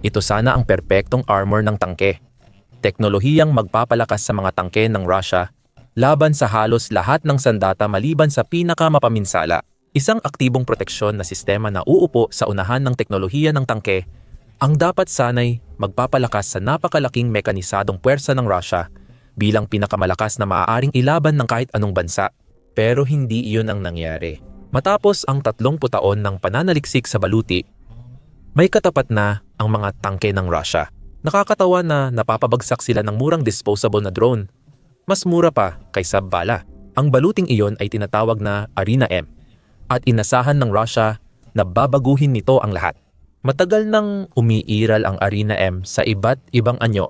Ito sana ang perpektong armor ng tangke. Teknolohiyang magpapalakas sa mga tangke ng Russia laban sa halos lahat ng sandata maliban sa pinakamapaminsala. Isang aktibong proteksyon na sistema na uupo sa unahan ng teknolohiya ng tangke ang dapat sanay magpapalakas sa napakalaking mekanisadong puwersa ng Russia bilang pinakamalakas na maaaring ilaban ng kahit anong bansa. Pero hindi iyon ang nangyari. Matapos ang 30 taon ng pananaliksik sa baluti, may katapat na ang mga tangke ng Russia. Nakakatawa na napapabagsak sila ng murang disposable na drone. Mas mura pa kaysa bala. Ang baluting iyon ay tinatawag na Arena M at inasahan ng Russia na babaguhin nito ang lahat. Matagal nang umiiral ang Arena M sa iba't ibang anyo,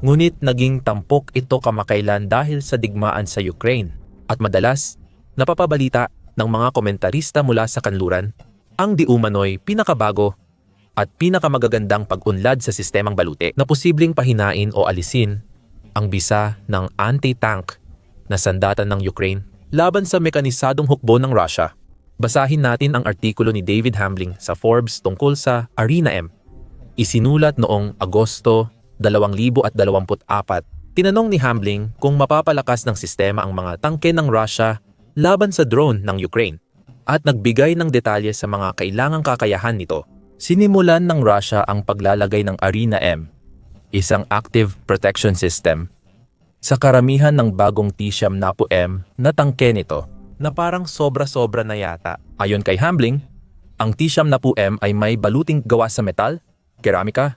ngunit naging tampok ito kamakailan dahil sa digmaan sa Ukraine. At madalas, napapabalita ng mga komentarista mula sa kanluran, ang di pinakabago at pinakamagagandang pag-unlad sa sistemang balute na posibleng pahinain o alisin ang bisa ng anti-tank na sandatan ng Ukraine laban sa mekanisadong hukbo ng Russia. Basahin natin ang artikulo ni David Hambling sa Forbes tungkol sa Arena M. Isinulat noong Agosto 2024. Tinanong ni Hambling kung mapapalakas ng sistema ang mga tangke ng Russia laban sa drone ng Ukraine at nagbigay ng detalye sa mga kailangang kakayahan nito. Sinimulan ng Russia ang paglalagay ng Arena M, isang active protection system, sa karamihan ng bagong T-Sham Napo M na tangke nito na parang sobra-sobra na yata. Ayon kay Hambling, ang T-Sham Napo M ay may baluting gawa sa metal, keramika,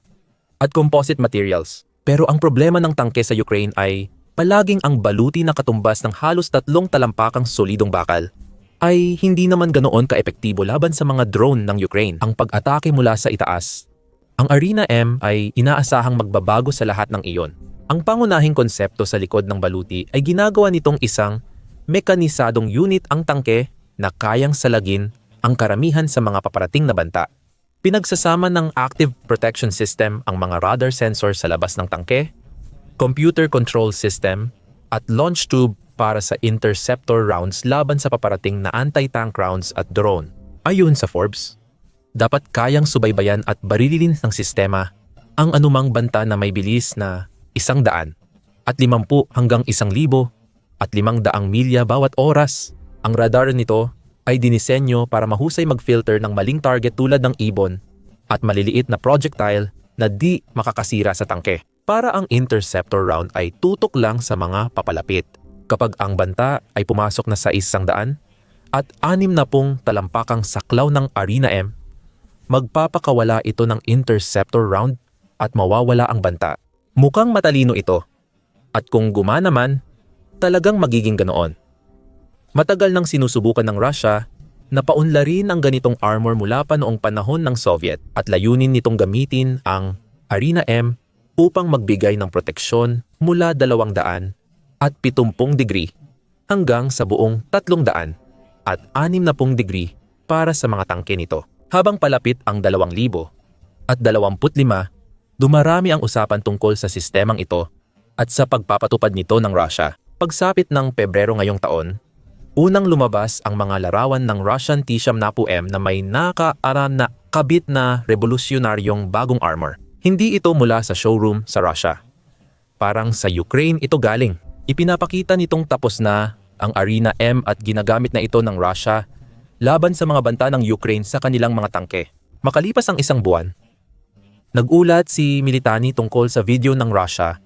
at composite materials. Pero ang problema ng tangke sa Ukraine ay palaging ang baluti na katumbas ng halos tatlong talampakang solidong bakal ay hindi naman ganoon kaepektibo laban sa mga drone ng Ukraine. Ang pag-atake mula sa itaas. Ang Arena M ay inaasahang magbabago sa lahat ng iyon. Ang pangunahing konsepto sa likod ng baluti ay ginagawa nitong isang mekanisadong unit ang tangke na kayang salagin ang karamihan sa mga paparating na banta. Pinagsasama ng active protection system ang mga radar sensor sa labas ng tangke, computer control system, at launch tube para sa interceptor rounds laban sa paparating na anti-tank rounds at drone. Ayon sa Forbes, dapat kayang subaybayan at barilin ng sistema ang anumang banta na may bilis na isang daan at limampu hanggang isang libo at limang daang milya bawat oras. Ang radar nito ay dinisenyo para mahusay mag-filter ng maling target tulad ng ibon at maliliit na projectile na di makakasira sa tangke. Para ang interceptor round ay tutok lang sa mga papalapit. Kapag ang banta ay pumasok na sa isang daan at anim na pong talampakang saklaw ng Arena M, magpapakawala ito ng interceptor round at mawawala ang banta. Mukhang matalino ito. At kung gumana man, talagang magiging ganoon. Matagal nang sinusubukan ng Russia na paunlarin ang ganitong armor mula pa noong panahon ng Soviet at layunin nitong gamitin ang Arena M upang magbigay ng proteksyon mula 200 at 70 degree hanggang sa buong 300 at 60 degree para sa mga tangke nito. Habang palapit ang 2,000 at 25, dumarami ang usapan tungkol sa sistemang ito at sa pagpapatupad nito ng Russia. Pagsapit ng Pebrero ngayong taon, unang lumabas ang mga larawan ng Russian T-Sham Napo M na may nakaaran na kabit na revolusyonaryong bagong armor. Hindi ito mula sa showroom sa Russia. Parang sa Ukraine ito galing. Ipinapakita nitong tapos na ang Arena M at ginagamit na ito ng Russia laban sa mga banta ng Ukraine sa kanilang mga tangke. Makalipas ang isang buwan, nagulat si Militani tungkol sa video ng Russia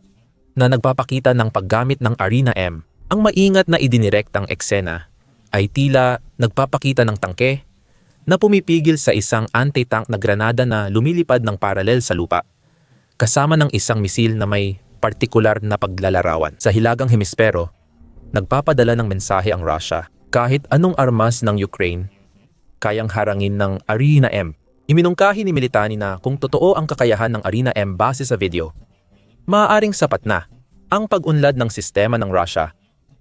na nagpapakita ng paggamit ng Arena M. Ang maingat na idinirektang eksena ay tila nagpapakita ng tangke na pumipigil sa isang anti-tank na granada na lumilipad ng paralel sa lupa, kasama ng isang misil na may partikular na paglalarawan. Sa hilagang hemispero, nagpapadala ng mensahe ang Russia kahit anong armas ng Ukraine, kayang harangin ng Arena M. Iminungkahi ni Militani na kung totoo ang kakayahan ng Arena M base sa video, maaaring sapat na ang pag-unlad ng sistema ng Russia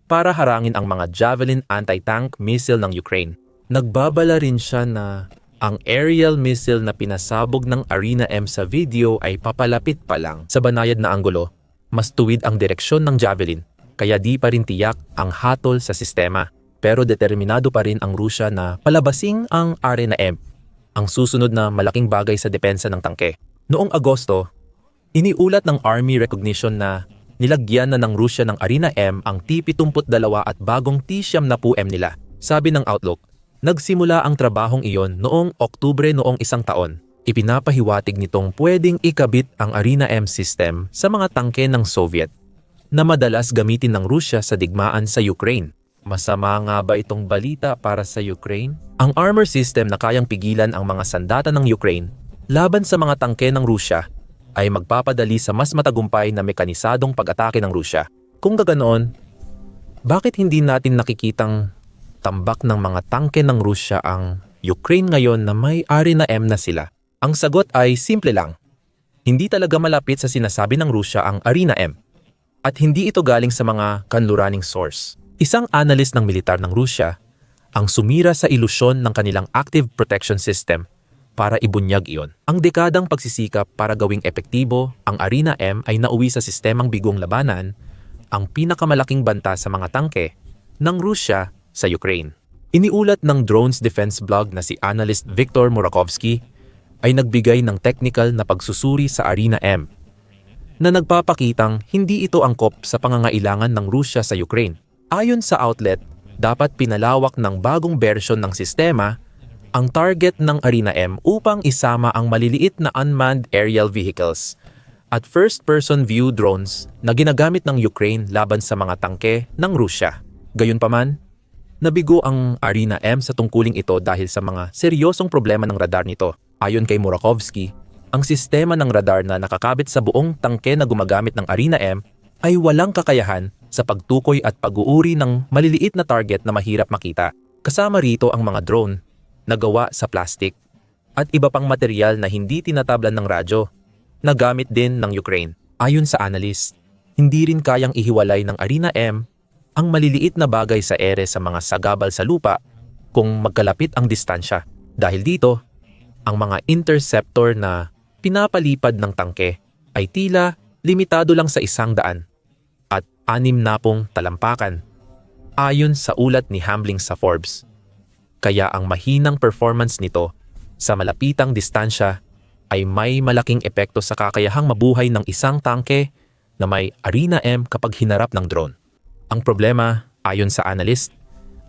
para harangin ang mga Javelin anti-tank missile ng Ukraine. Nagbabala rin siya na ang aerial missile na pinasabog ng Arena M sa video ay papalapit pa lang sa banayad na anggulo. Mas tuwid ang direksyon ng Javelin, kaya di pa rin tiyak ang hatol sa sistema. Pero determinado pa rin ang Rusya na palabasing ang Arena M, ang susunod na malaking bagay sa depensa ng tangke. Noong Agosto, iniulat ng Army Recognition na nilagyan na ng Rusya ng Arena M ang T-72 at bagong T-70M nila. Sabi ng Outlook, nagsimula ang trabahong iyon noong Oktubre noong isang taon. Ipinapahiwatig nitong pwedeng ikabit ang Arena M system sa mga tangke ng Soviet na madalas gamitin ng Rusya sa digmaan sa Ukraine. Masama nga ba itong balita para sa Ukraine? Ang armor system na kayang pigilan ang mga sandata ng Ukraine laban sa mga tangke ng Rusya ay magpapadali sa mas matagumpay na mekanisadong pag-atake ng Rusya. Kung gaganoon, bakit hindi natin nakikitang tambak ng mga tangke ng Rusya ang Ukraine ngayon na may Arena M na sila? Ang sagot ay simple lang. Hindi talaga malapit sa sinasabi ng Rusya ang Arena M. At hindi ito galing sa mga kanluraning source. Isang analyst ng militar ng Rusya ang sumira sa ilusyon ng kanilang active protection system para ibunyag iyon. Ang dekadang pagsisikap para gawing epektibo ang Arena M ay nauwi sa sistemang bigong labanan, ang pinakamalaking banta sa mga tangke ng Rusya sa Ukraine. Iniulat ng Drones Defense blog na si analyst Viktor Murakovsky ay nagbigay ng technical na pagsusuri sa Arena M na nagpapakitang hindi ito angkop sa pangangailangan ng Rusya sa Ukraine. Ayon sa outlet, dapat pinalawak ng bagong version ng sistema ang target ng Arena M upang isama ang maliliit na unmanned aerial vehicles at first-person view drones na ginagamit ng Ukraine laban sa mga tangke ng Rusya. Gayunpaman, nabigo ang Arena M sa tungkuling ito dahil sa mga seryosong problema ng radar nito. Ayon kay Murakovsky, ang sistema ng radar na nakakabit sa buong tangke na gumagamit ng Arena M ay walang kakayahan sa pagtukoy at pag-uuri ng maliliit na target na mahirap makita. Kasama rito ang mga drone na gawa sa plastic at iba pang material na hindi tinatablan ng radyo na gamit din ng Ukraine. Ayon sa analyst, hindi rin kayang ihiwalay ng Arena M ang maliliit na bagay sa ere sa mga sagabal sa lupa kung magkalapit ang distansya. Dahil dito, ang mga interceptor na pinapalipad ng tangke ay tila limitado lang sa isang daan at anim na pong talampakan ayon sa ulat ni Hambling sa Forbes. Kaya ang mahinang performance nito sa malapitang distansya ay may malaking epekto sa kakayahang mabuhay ng isang tangke na may Arena M kapag hinarap ng drone. Ang problema, ayon sa analyst,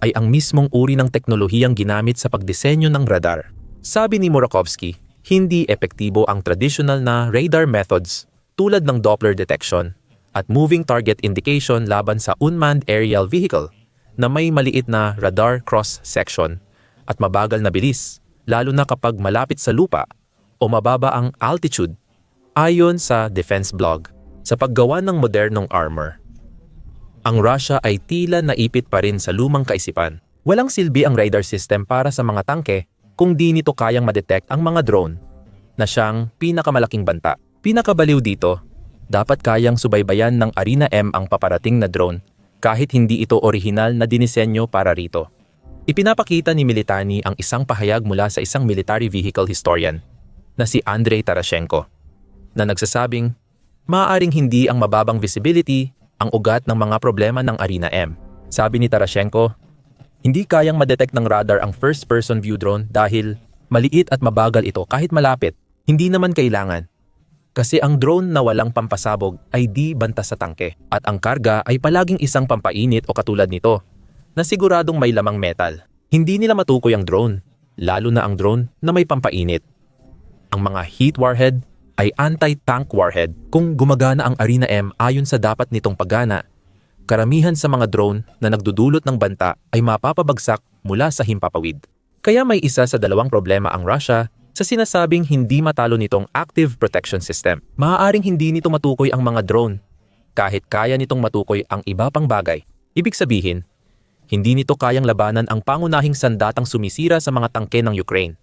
ay ang mismong uri ng teknolohiyang ginamit sa pagdisenyo ng radar. Sabi ni Murakovsky, hindi epektibo ang traditional na radar methods tulad ng Doppler detection at moving target indication laban sa unmanned aerial vehicle na may maliit na radar cross-section at mabagal na bilis, lalo na kapag malapit sa lupa o mababa ang altitude ayon sa defense blog sa paggawa ng modernong armor. Ang Russia ay tila naipit pa rin sa lumang kaisipan. Walang silbi ang radar system para sa mga tangke kung di nito kayang madetect ang mga drone na siyang pinakamalaking banta. Pinakabaliw dito, dapat kayang subaybayan ng Arena M ang paparating na drone kahit hindi ito orihinal na dinisenyo para rito. Ipinapakita ni Militani ang isang pahayag mula sa isang military vehicle historian na si Andrei Tarashenko na nagsasabing maaaring hindi ang mababang visibility ang ugat ng mga problema ng Arena M. Sabi ni Tarashenko, hindi kayang madetect ng radar ang first-person view drone dahil maliit at mabagal ito kahit malapit. Hindi naman kailangan. Kasi ang drone na walang pampasabog ay di banta sa tangke at ang karga ay palaging isang pampainit o katulad nito na siguradong may lamang metal. Hindi nila matukoy ang drone, lalo na ang drone na may pampainit. Ang mga heat warhead ay anti-tank warhead. Kung gumagana ang Arena M ayon sa dapat nitong paggana, karamihan sa mga drone na nagdudulot ng banta ay mapapabagsak mula sa himpapawid. Kaya may isa sa dalawang problema ang Russia sa sinasabing hindi matalo nitong active protection system. Maaaring hindi nito matukoy ang mga drone kahit kaya nitong matukoy ang iba pang bagay. Ibig sabihin, hindi nito kayang labanan ang pangunahing sandatang sumisira sa mga tangke ng Ukraine.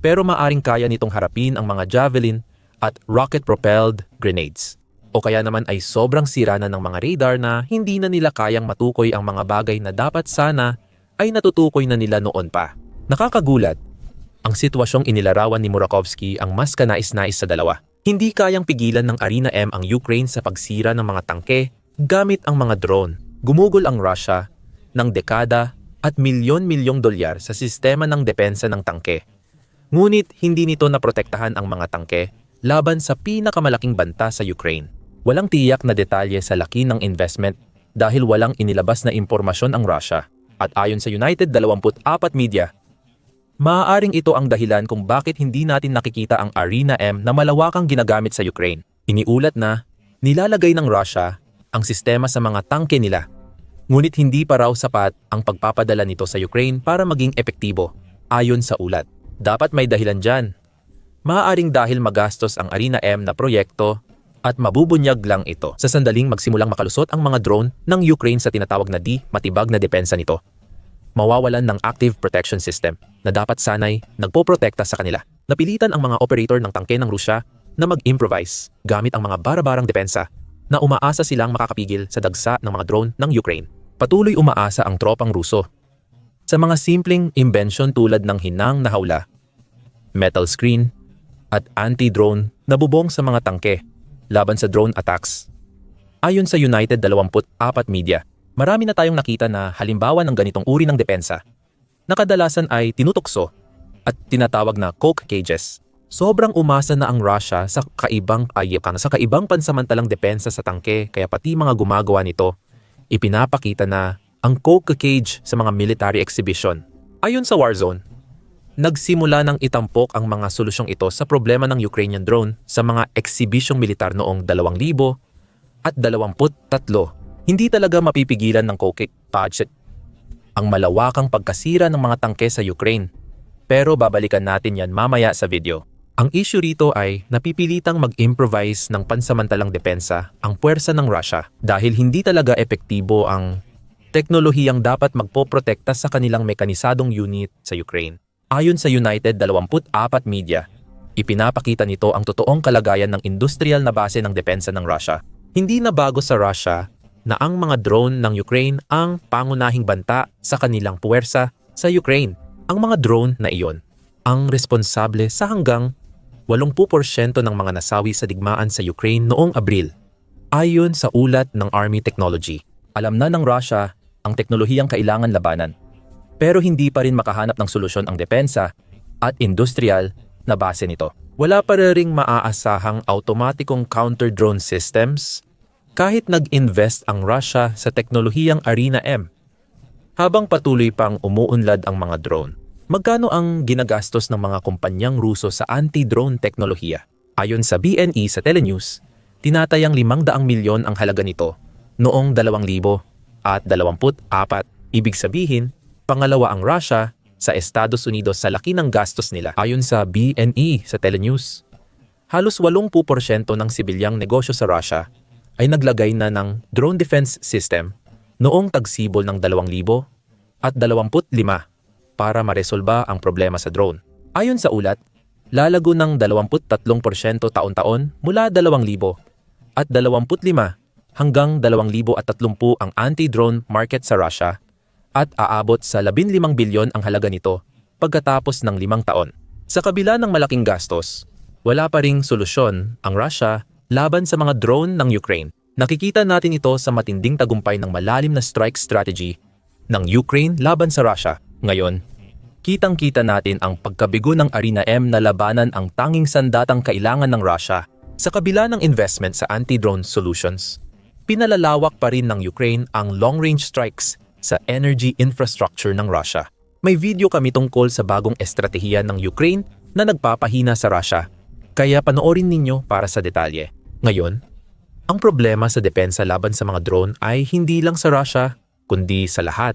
Pero maaring kaya nitong harapin ang mga javelin at rocket-propelled grenades o kaya naman ay sobrang sira na ng mga radar na hindi na nila kayang matukoy ang mga bagay na dapat sana ay natutukoy na nila noon pa. Nakakagulat, ang sitwasyong inilarawan ni Murakovsky ang mas kanais-nais sa dalawa. Hindi kayang pigilan ng Arena M ang Ukraine sa pagsira ng mga tangke gamit ang mga drone. Gumugol ang Russia ng dekada at milyon-milyong dolyar sa sistema ng depensa ng tangke. Ngunit hindi nito naprotektahan ang mga tangke laban sa pinakamalaking banta sa Ukraine. Walang tiyak na detalye sa laki ng investment dahil walang inilabas na impormasyon ang Russia. At ayon sa United 24 Media, maaaring ito ang dahilan kung bakit hindi natin nakikita ang Arena M na malawakang ginagamit sa Ukraine. Iniulat na, nilalagay ng Russia ang sistema sa mga tangke nila. Ngunit hindi pa raw sapat ang pagpapadala nito sa Ukraine para maging epektibo, ayon sa ulat. Dapat may dahilan dyan. Maaaring dahil magastos ang Arena M na proyekto at mabubunyag lang ito sa sandaling magsimulang makalusot ang mga drone ng Ukraine sa tinatawag na di matibag na depensa nito. Mawawalan ng active protection system na dapat sanay nagpoprotekta sa kanila. Napilitan ang mga operator ng tangke ng Rusya na mag-improvise gamit ang mga bara-barang depensa na umaasa silang makakapigil sa dagsa ng mga drone ng Ukraine. Patuloy umaasa ang tropang Ruso sa mga simpleng invention tulad ng hinang na hawla, metal screen, at anti-drone na bubong sa mga tangke laban sa drone attacks. Ayon sa United 24 Media, marami na tayong nakita na halimbawa ng ganitong uri ng depensa na kadalasan ay tinutukso at tinatawag na coke cages. Sobrang umasa na ang Russia sa kaibang ayipang sa kaibang pansamantalang depensa sa tangke kaya pati mga gumagawa nito ipinapakita na ang coke cage sa mga military exhibition. Ayon sa Warzone, nagsimula ng itampok ang mga solusyong ito sa problema ng Ukrainian drone sa mga exhibisyong militar noong 2000 at 23. Hindi talaga mapipigilan ng Kokik budget ang malawakang pagkasira ng mga tangke sa Ukraine. Pero babalikan natin yan mamaya sa video. Ang issue rito ay napipilitang mag-improvise ng pansamantalang depensa ang puwersa ng Russia dahil hindi talaga epektibo ang teknolohiyang dapat magpoprotekta sa kanilang mekanisadong unit sa Ukraine. Ayon sa United 24 Media, ipinapakita nito ang totoong kalagayan ng industrial na base ng depensa ng Russia. Hindi na bago sa Russia na ang mga drone ng Ukraine ang pangunahing banta sa kanilang puwersa sa Ukraine. Ang mga drone na iyon ang responsable sa hanggang 80% ng mga nasawi sa digmaan sa Ukraine noong Abril. Ayon sa ulat ng Army Technology, alam na ng Russia ang teknolohiyang kailangan labanan pero hindi pa rin makahanap ng solusyon ang depensa at industrial na base nito. Wala pa ring maaasahang automatikong counter-drone systems kahit nag-invest ang Russia sa teknolohiyang Arena M. Habang patuloy pang umuunlad ang mga drone, magkano ang ginagastos ng mga kumpanyang Ruso sa anti-drone teknolohiya? Ayon sa BNE sa Telenews, tinatayang 500 milyon ang halaga nito noong 2000 at 24. Ibig sabihin, Pangalawa ang Russia sa Estados Unidos sa laki ng gastos nila. Ayon sa BNE sa Telenews, halos 80% ng sibilyang negosyo sa Russia ay naglagay na ng drone defense system noong tagsibol ng 2,000 at 25 para maresolba ang problema sa drone. Ayon sa ulat, lalago ng 23% taon-taon mula 2,000 at 25 hanggang 2,030 ang anti-drone market sa Russia at aabot sa 15 bilyon ang halaga nito pagkatapos ng limang taon. Sa kabila ng malaking gastos, wala pa ring solusyon ang Russia laban sa mga drone ng Ukraine. Nakikita natin ito sa matinding tagumpay ng malalim na strike strategy ng Ukraine laban sa Russia. Ngayon, kitang-kita natin ang pagkabigo ng Arena M na labanan ang tanging sandatang kailangan ng Russia. Sa kabila ng investment sa anti-drone solutions, pinalalawak pa rin ng Ukraine ang long-range strikes sa energy infrastructure ng Russia. May video kami tungkol sa bagong estratehiya ng Ukraine na nagpapahina sa Russia, kaya panoorin ninyo para sa detalye. Ngayon, ang problema sa depensa laban sa mga drone ay hindi lang sa Russia, kundi sa lahat.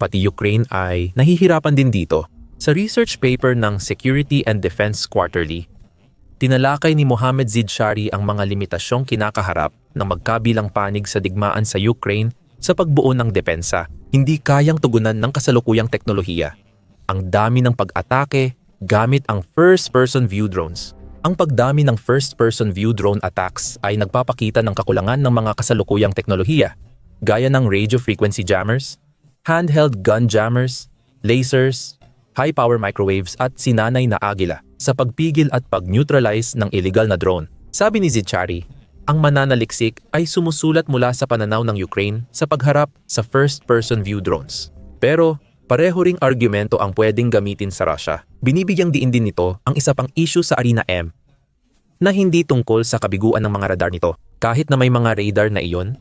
Pati Ukraine ay nahihirapan din dito. Sa research paper ng Security and Defense Quarterly, tinalakay ni Mohammed Zidshari ang mga limitasyong kinakaharap ng magkabilang panig sa digmaan sa Ukraine sa pagbuo ng depensa, hindi kayang tugunan ng kasalukuyang teknolohiya. Ang dami ng pag-atake gamit ang first-person view drones. Ang pagdami ng first-person view drone attacks ay nagpapakita ng kakulangan ng mga kasalukuyang teknolohiya, gaya ng radio frequency jammers, handheld gun jammers, lasers, high-power microwaves at sinanay na agila sa pagpigil at pag-neutralize ng illegal na drone. Sabi ni Zichari, ang mananaliksik ay sumusulat mula sa pananaw ng Ukraine sa pagharap sa first-person view drones. Pero pareho ring argumento ang pwedeng gamitin sa Russia. Binibigyang diin din nito ang isa pang issue sa Arena M, na hindi tungkol sa kabiguan ng mga radar nito. Kahit na may mga radar na iyon,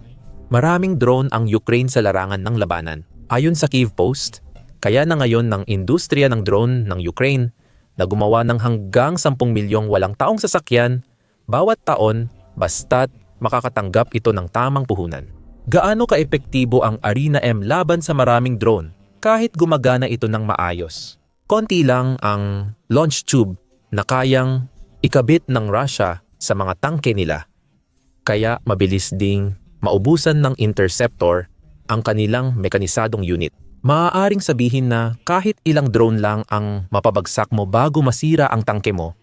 maraming drone ang Ukraine sa larangan ng labanan. Ayon sa Kiev Post, kaya na ngayon ng industriya ng drone ng Ukraine na gumawa ng hanggang 10 milyong walang taong sasakyan bawat taon basta't makakatanggap ito ng tamang puhunan. Gaano kaepektibo ang Arena M laban sa maraming drone kahit gumagana ito ng maayos? Konti lang ang launch tube na kayang ikabit ng Russia sa mga tangke nila. Kaya mabilis ding maubusan ng interceptor ang kanilang mekanisadong unit. Maaaring sabihin na kahit ilang drone lang ang mapabagsak mo bago masira ang tangke mo,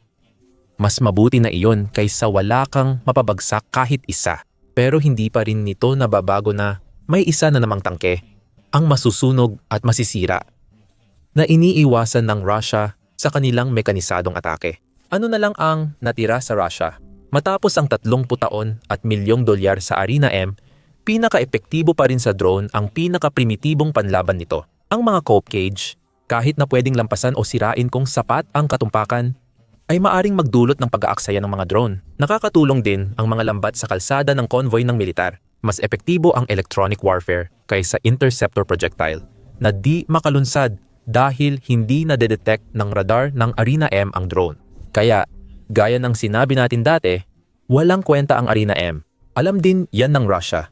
mas mabuti na iyon kaysa wala kang mapabagsak kahit isa. Pero hindi pa rin nito nababago na may isa na namang tangke ang masusunog at masisira na iniiwasan ng Russia sa kanilang mekanisadong atake. Ano na lang ang natira sa Russia? Matapos ang 30 taon at milyong dolyar sa Arena M, pinaka-epektibo pa rin sa drone ang pinaka-primitibong panlaban nito. Ang mga cope cage, kahit na pwedeng lampasan o sirain kung sapat ang katumpakan, ay maaring magdulot ng pag-aaksaya ng mga drone. Nakakatulong din ang mga lambat sa kalsada ng convoy ng militar. Mas epektibo ang electronic warfare kaysa interceptor projectile na di makalunsad dahil hindi na detect ng radar ng Arena M ang drone. Kaya, gaya ng sinabi natin dati, walang kwenta ang Arena M. Alam din yan ng Russia.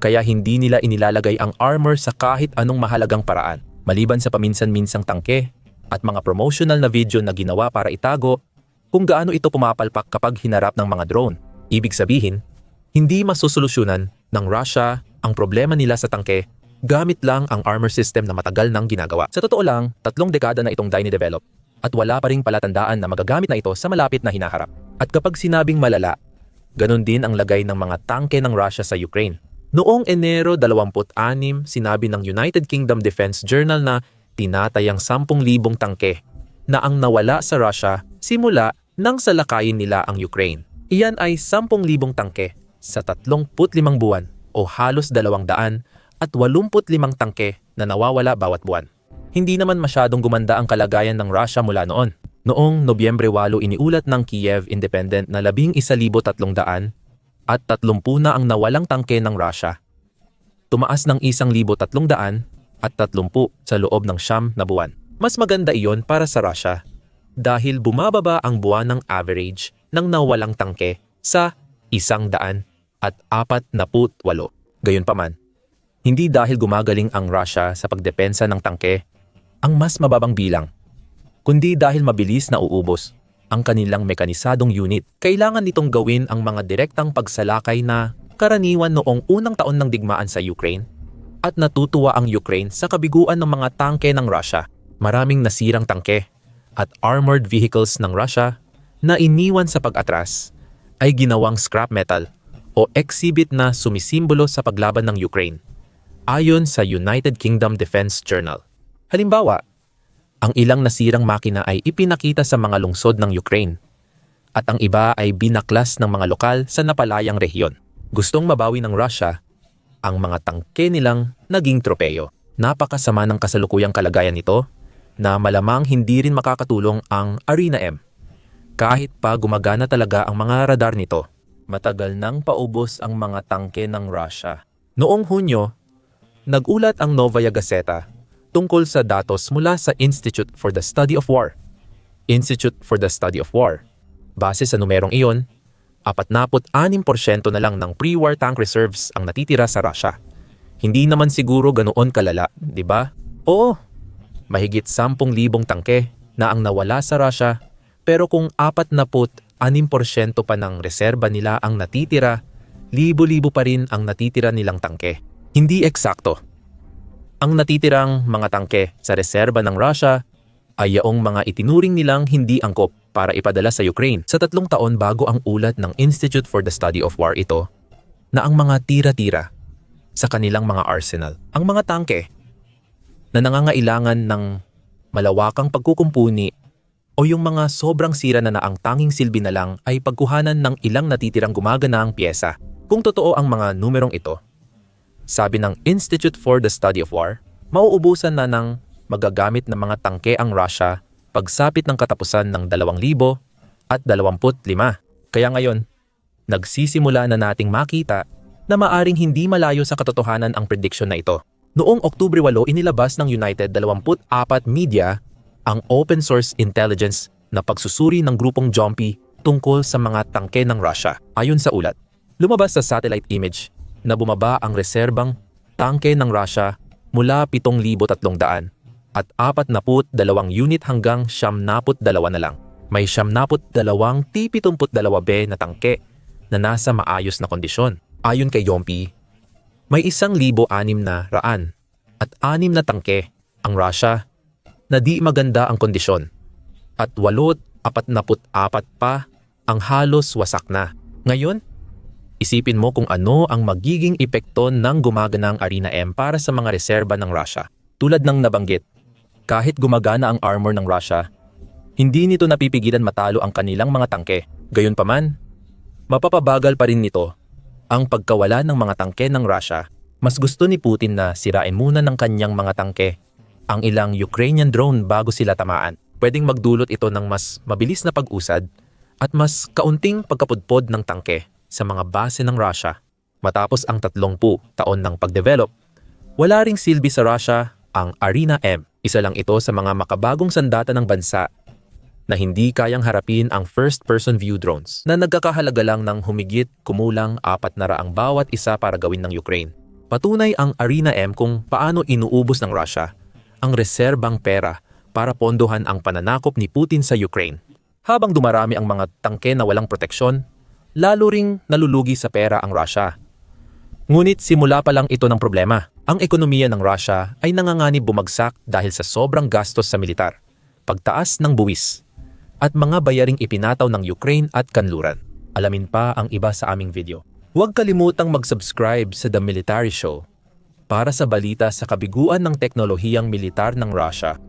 Kaya hindi nila inilalagay ang armor sa kahit anong mahalagang paraan. Maliban sa paminsan-minsang tangke at mga promotional na video na ginawa para itago kung gaano ito pumapalpak kapag hinarap ng mga drone. Ibig sabihin, hindi masusolusyonan ng Russia ang problema nila sa tangke gamit lang ang armor system na matagal nang ginagawa. Sa totoo lang, tatlong dekada na itong dine-develop at wala pa ring palatandaan na magagamit na ito sa malapit na hinaharap. At kapag sinabing malala, ganun din ang lagay ng mga tangke ng Russia sa Ukraine. Noong Enero 26, sinabi ng United Kingdom Defense Journal na tinatayang 10,000 tangke na ang nawala sa Russia simula nang salakayin nila ang Ukraine. Iyan ay 10,000 tangke sa 35 buwan o halos 200 at 85 tangke na nawawala bawat buwan. Hindi naman masyadong gumanda ang kalagayan ng Russia mula noon. Noong Nobyembre 8 iniulat ng Kiev Independent na 11,300 at 30 na ang nawalang tangke ng Russia. Tumaas ng 1,300 at 30 sa loob ng siyam na buwan. Mas maganda iyon para sa Russia dahil bumababa ang buwan ng average ng nawalang tangke sa isang daan at apat na walo. Gayunpaman, hindi dahil gumagaling ang Russia sa pagdepensa ng tangke ang mas mababang bilang, kundi dahil mabilis na uubos ang kanilang mekanisadong unit. Kailangan nitong gawin ang mga direktang pagsalakay na karaniwan noong unang taon ng digmaan sa Ukraine at natutuwa ang Ukraine sa kabiguan ng mga tangke ng Russia. Maraming nasirang tangke at armored vehicles ng Russia na iniwan sa pag-atras ay ginawang scrap metal o exhibit na sumisimbolo sa paglaban ng Ukraine ayon sa United Kingdom Defense Journal. Halimbawa, ang ilang nasirang makina ay ipinakita sa mga lungsod ng Ukraine at ang iba ay binaklas ng mga lokal sa napalayang rehiyon. Gustong mabawi ng Russia ang mga tangke nilang naging tropeyo. Napakasama ng kasalukuyang kalagayan nito na malamang hindi rin makakatulong ang Arena M. Kahit pa gumagana talaga ang mga radar nito, matagal nang paubos ang mga tangke ng Russia. Noong Hunyo, nagulat ang Novaya Gazeta tungkol sa datos mula sa Institute for the Study of War. Institute for the Study of War. Base sa numerong iyon, 46% na lang ng pre-war tank reserves ang natitira sa Russia. Hindi naman siguro ganoon kalala, di ba? Oo, mahigit 10,000 tangke na ang nawala sa Russia pero kung 46% pa ng reserba nila ang natitira, libo-libo pa rin ang natitira nilang tangke. Hindi eksakto. Ang natitirang mga tangke sa reserba ng Russia ay yaong mga itinuring nilang hindi angkop para ipadala sa Ukraine sa tatlong taon bago ang ulat ng Institute for the Study of War ito na ang mga tira-tira sa kanilang mga arsenal. Ang mga tangke na nangangailangan ng malawakang pagkukumpuni o yung mga sobrang sira na na ang tanging silbi na lang ay pagkuhanan ng ilang natitirang gumaganaang pyesa. Kung totoo ang mga numerong ito, sabi ng Institute for the Study of War, mauubusan na ng magagamit ng mga tangke ang Russia pagsapit ng katapusan ng 2000 at 25. Kaya ngayon, nagsisimula na nating makita na maaring hindi malayo sa katotohanan ang prediction na ito. Noong Oktubre 8, inilabas ng United 24 Media ang open source intelligence na pagsusuri ng grupong Jompy tungkol sa mga tangke ng Russia. Ayon sa ulat, lumabas sa satellite image na bumaba ang reserbang tangke ng Russia mula 7,300 at 42 unit hanggang 72 na lang. May 72 T-72B na tangke na nasa maayos na kondisyon. Ayon kay Yompi, may isang libo anim na raan at anim na tangke ang Russia na di maganda ang kondisyon at walot apat naput apat pa ang halos wasak na. Ngayon, isipin mo kung ano ang magiging epekto ng gumaganang Arena M para sa mga reserba ng Russia. Tulad ng nabanggit, kahit gumagana ang armor ng Russia, hindi nito napipigilan matalo ang kanilang mga tangke. Gayunpaman, mapapabagal pa rin nito ang pagkawala ng mga tangke ng Russia. Mas gusto ni Putin na sirain muna ng kanyang mga tangke ang ilang Ukrainian drone bago sila tamaan. Pwedeng magdulot ito ng mas mabilis na pag-usad at mas kaunting pagkapudpod ng tangke sa mga base ng Russia. Matapos ang 30 taon ng pagdevelop, wala ring silbi sa Russia ang Arena M. Isa lang ito sa mga makabagong sandata ng bansa na hindi kayang harapin ang first-person view drones na nagkakahalaga lang ng humigit kumulang apat na raang bawat isa para gawin ng Ukraine. Patunay ang Arena M kung paano inuubos ng Russia ang reserbang pera para pondohan ang pananakop ni Putin sa Ukraine. Habang dumarami ang mga tangke na walang proteksyon, lalo ring nalulugi sa pera ang Russia. Ngunit simula pa lang ito ng problema. Ang ekonomiya ng Russia ay nanganganib bumagsak dahil sa sobrang gastos sa militar, pagtaas ng buwis, at mga bayaring ipinataw ng Ukraine at kanluran. Alamin pa ang iba sa aming video. Huwag kalimutang mag-subscribe sa The Military Show para sa balita sa kabiguan ng teknolohiyang militar ng Russia